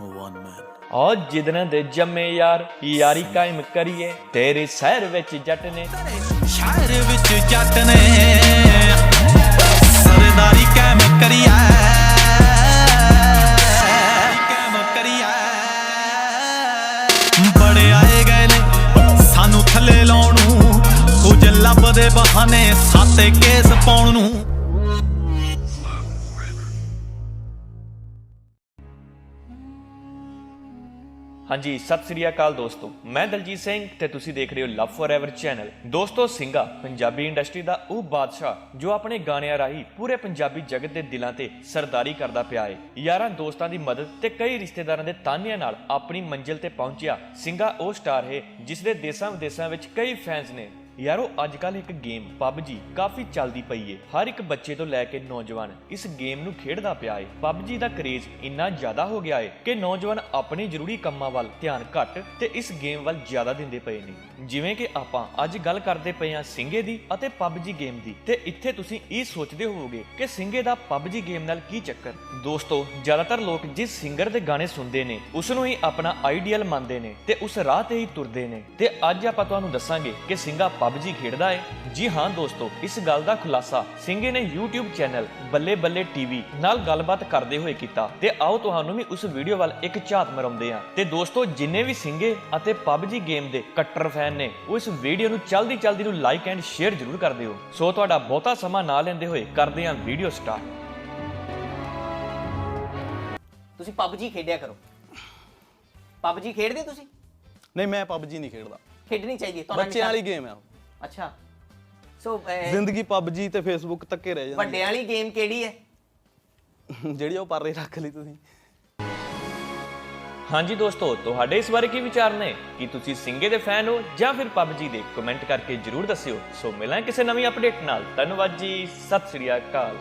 one man. ਔ ਜਿਦਨ ਦੇ ਜੰਮੇ ਯਾਰ ਯਾਰੀ ਕਾਇਮ ਕਰੀਏ ਤੇਰੇ ਸ਼ਹਿਰ ਵਿੱਚ ਜੱਟ ਨੇ ਸ਼ਹਿਰ ਵਿੱਚ ਜੱਟ ਨੇ ਸਰਦਾਰੀ ਕੈਮ ਕਰੀਆ ਕੈਮ ਕਰੀਆ ਬੜੇ ਆਏ ਗਏ ਨੇ ਸਾਨੂੰ ਥੱਲੇ ਲਾਉਣ ਨੂੰ। ਕੁਝ ਲੱਭਦੇ ਬਹਾਨੇ ਸਾਤੇ ਕੇਸ ਪਾਉਣ ਨੂੰ। ਹਾਂਜੀ, ਸਤਿ ਸ੍ਰੀ ਅਕਾਲ ਦੋਸਤੋ। ਮੈਂ ਦਲਜੀਤ ਸਿੰਘ ਤੇ ਤੁਸੀਂ ਦੇਖ ਰਹੇ ਹੋ ਲਵ ਫੋਰਐਵਰ ਚੈਨਲ ਦੋਸਤੋ ਸਿੰਘਾ ਪੰਜਾਬੀ ਇੰਡਸਟਰੀ ਦਾ ਉਹ ਬਾਦਸ਼ਾਹ ਜੋ ਆਪਣੇ ਗਾਣਿਆਂ ਰਾਹੀਂ ਪੂਰੇ ਪੰਜਾਬੀ ਜਗਤ ਦੇ ਦਿਲਾਂ ਤੇ ਸਰਦਾਰੀ ਕਰਦਾ ਪਿਆ ਏ। ਯਾਰਾਂ ਦੋਸਤਾਂ ਦੀ ਮਦਦ ਤੇ ਕਈ ਰਿਸ਼ਤੇਦਾਰਾਂ ਦੇ ਤਾਨਿਆਂ ਨਾਲ ਆਪਣੀ ਮੰਜ਼ਿਲ ਤੇ ਪਹੁੰਚਿਆ ਸਿੰਘਾ ਉਹ ਸਟਾਰ ਹੈ ਜਿਸ ਦੇ ਦੇਸਾਂ ਵਿਦੇਸਾਂ ਵਿੱਚ ਕਈ ਫੈਨਸ ਨੇ। ਯਾਰੋ ਅੱਜ ਕੱਲ ਇੱਕ ਗੇਮ PUBG ਕਾਫੀ ਚੱਲਦੀ ਪਈ ਏ। ਹਰ ਇੱਕ ਬੱਚੇ ਤੋਂ ਲੈ ਕੇ ਨੌਜਵਾਨ ਇਸ ਗੇਮ ਨੂੰ ਖੇਡਦਾ ਪਿਆ ਏ। PUBG ਦਾ ਕਰੇਜ਼ ਇੰਨਾ ਜ਼ਿਆਦਾ ਹੋ ਗਿਆ ਏ ਕਿ ਨੌਜਵਾਨ ਆਪਣੇ ਜ਼ਰੂਰੀ ਕੰਮਾਂ ਵੱਲ ਧਿਆਨ ਘੱਟ ਤੇ ਇਸ ਗੇਮ ਵੱਲ ਜ਼ਿਆਦਾ ਦਿੰਦੇ ਪਏ ਨੇ। ਜਿਵੇਂ ਕਿ ਆਪਾਂ ਅੱਜ ਗੱਲ ਕਰਦੇ ਪਏ ਹਾਂ ਸਿੰਗੇ ਦੀ ਅਤੇ PUBG ਗੇਮ ਦੀ। ਤੇ ਇੱਥੇ ਤੁਸੀਂ ਇਹ ਸੋਚਦੇ ਹੋਵੋਗੇ ਕਿ ਸਿੰਗੇ ਦਾ PUBG ਗੇਮ ਨਾਲ ਕੀ ਚੱਕਰ? ਦੋਸਤੋ, ਜ਼ਿਆਦਾਤਰ ਲੋਕ ਜਿਸ ਸਿੰਗਰ ਦੇ ਗਾਣੇ ਸੁਣਦੇ ਨੇ ਉਸ ਨੂੰ ਹੀ ਆਪਣਾ ਆਈਡੀਅਲ ਮੰਨਦੇ ਨੇ ਤੇ ਉਸ ਰਾਹ ਤੇ ਹੀ ਤੁਰਦੇ ਨੇ। ਤੇ ਅੱਜ ਆਪਾਂ ਤੁਹਾਨੂੰ ਦੱਸਾਂਗੇ ਕਿ ਸਿੰਗਾ PUBG ਖੇਡਦਾ ਹੈ ਜੀ ਹਾਂ ਦੋਸਤੋ ਇਸ ਗੱਲ ਦਾ ਖੁਲਾਸਾ ਸਿੰਗੇ ਨੇ YouTube ਚੈਨਲ ਬੱਲੇ ਬੱਲੇ ਟੀਵੀ ਨਾਲ ਗੱਲਬਾਤ ਕਰਦੇ ਹੋਏ ਕੀਤਾ ਤੇ ਆਓ ਤੁਹਾਨੂੰ ਵੀ ਉਸ ਵੀਡੀਓ ਵੱਲ ਇੱਕ ਝਾਤ ਮਰਾਉਂਦੇ ਹਾਂ। ਤੇ ਦੋਸਤੋ ਜਿੰਨੇ ਵੀ ਸਿੰਗੇ ਅਤੇ PUBG ਗੇਮ ਦੇ ਕੱਟਰ ਫੈਨ ਨੇ ਉਹ ਇਸ ਵੀਡੀਓ ਨੂੰ ਚਲਦੀ ਚਲਦੀ ਨੂੰ ਲਾਈਕ ਐਂਡ ਸ਼ੇਅਰ ਜ਼ਰੂਰ ਕਰ ਦਿਓ। ਸੋ ਤੁਹਾਡਾ ਬਹੁਤਾ ਸਮਾਂ ਨਾ ਲੈਂਦੇ ਹੋਏ ਕਰਦੇ ਹਾਂ ਵੀਡੀਓ ਸਟਾਰਟ। ਤੁਸੀਂ PUBG ਖੇਡਿਆ ਕਰੋ। PUBG ਖੇਡਦੇ ਤੁਸੀਂ? ਨਹੀਂ ਮੈਂ PUBG ਨਹੀਂ ਖੇਡਦਾ। ਖੇਡਣੀ ਚਾਹੀਦੀ ਹੈ ਤੁਹਾਨੂੰ ਬੱਚਿਆਂ ਵਾਲੀ ਗੇਮ ਆ ਉਹ। ਅੱਛਾ। ਸੋ ਜ਼ਿੰਦਗੀ PUBG ਤੇ Facebook ਤੱਕੇ ਰਹਿ ਜਾਂਦੀ ਵੱਡਿਆਂ ਵਾਲੀ ਗੇਮ ਕਿਹੜੀ ਹੈ? ਜਿਹੜੀ ਉਹ ਪਰਰੇ ਰੱਖ ਲਈ ਤੁਸੀਂ। ਹਾਂਜੀ ਦੋਸਤੋ ਤੁਹਾਡੇ ਇਸ ਬਾਰੇ ਕੀ ਵਿਚਾਰ ਨੇ? ਕੀ ਤੁਸੀਂ ਸਿੰਗੇ ਦੇ ਫੈਨ ਹੋ ਜਾਂ ਫਿਰ PUBG ਦੇ? ਕਮੈਂਟ ਕਰਕੇ ਜਰੂਰ ਦੱਸਿਓ। ਸੋ ਮਿਲਾਂ ਕਿਸੇ ਨਵੀਂ ਅਪਡੇਟ ਨਾਲ। ਧੰਨਵਾਦ ਜੀ ਸਤਿ ਸ੍ਰੀ ਅਕਾਲ।